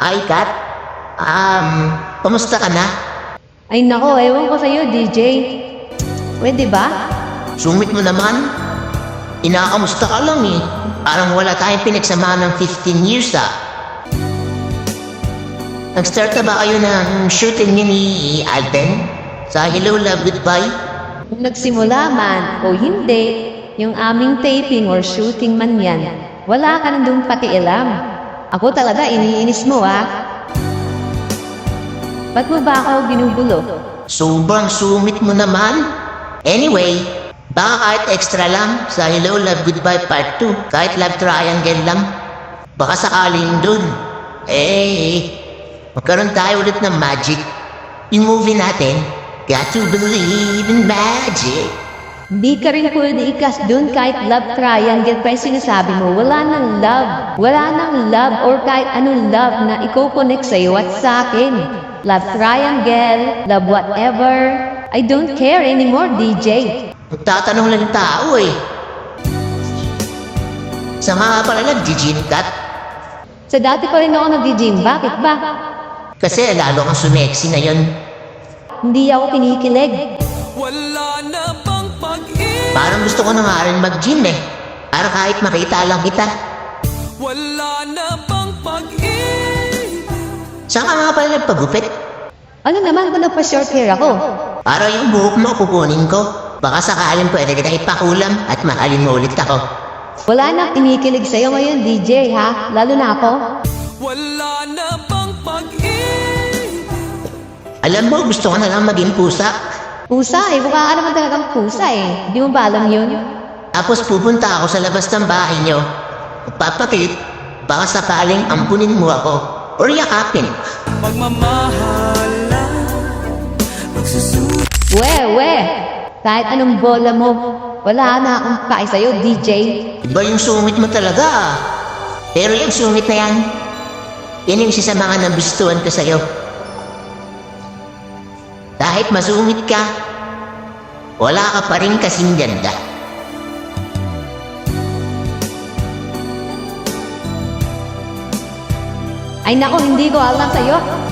Ay, Kat. Um, kumusta ka na? Ay nako, ewan ko sa'yo, DJ. Pwede ba? Sumit mo naman. Inakamusta ka lang eh. Parang wala tayong pinagsamahan ng 15 years ah. Nag-start na ba kayo ng shooting niyo ni Alden? Sa Hello Love Goodbye? Kung nagsimula man o hindi, yung aming taping or shooting man yan, wala ka nandun pakialam. Ako talaga, iniinis mo ah. Ba't mo ba ako ginugulo? Sobrang sumit mo naman. Anyway, baka kahit extra lang sa Hello Love Goodbye Part 2, kahit love triangle lang. Baka sakaling dun. Eh, magkaroon tayo ulit ng magic. Yung movie natin, Got to Believe in Magic. Hindi ka rin pwede ikas dun kahit love triangle pa yung sinasabi mo. Wala nang love. Wala nang love or kahit anong love na i-connect sa'yo at sa akin. Love triangle, love whatever. I don't care anymore, DJ. Magtatanong lang yung tao eh. Sa nga pala nag-gym cut, Sa dati pa rin ako nag-gym. Bakit ba? kasi lalo kang sumeksi ngayon. Hindi ako kinikilig. Wala na bang pag-ibig Parang gusto ko na nga rin mag-gym eh. Para kahit makita lang kita. Wala na bang pag-ibig Saan ka nga pala nagpagupit? Ano naman kung nagpa-short hair ako? Para yung buhok mo kukunin ko. Baka sakaling pwede kita ipakulam at mahalin mo ulit ako. Wala na kinikilig sa'yo ngayon, DJ, ha? Lalo na ako. Wala na bang pag-ibig Alam mo, gusto ko na lang maging pusa. Pusa eh, mukha ka naman talagang pusa eh. Di mo ba alam yun? Tapos pupunta ako sa labas ng bahay nyo. Magpapakit, baka sakaling ampunin mo ako. Or yakapin. Pagmamahalan Magsusunod We, we! Kahit anong bola mo, wala na akong pake sa'yo, DJ. Iba yung sungit mo talaga. Pero yung sungit na yan, yan yung isa sa mga nabistuhan ko sa'yo. Kahit masungit ka, wala ka pa rin kasing ganda. Ay nako, hindi ko alam sa'yo.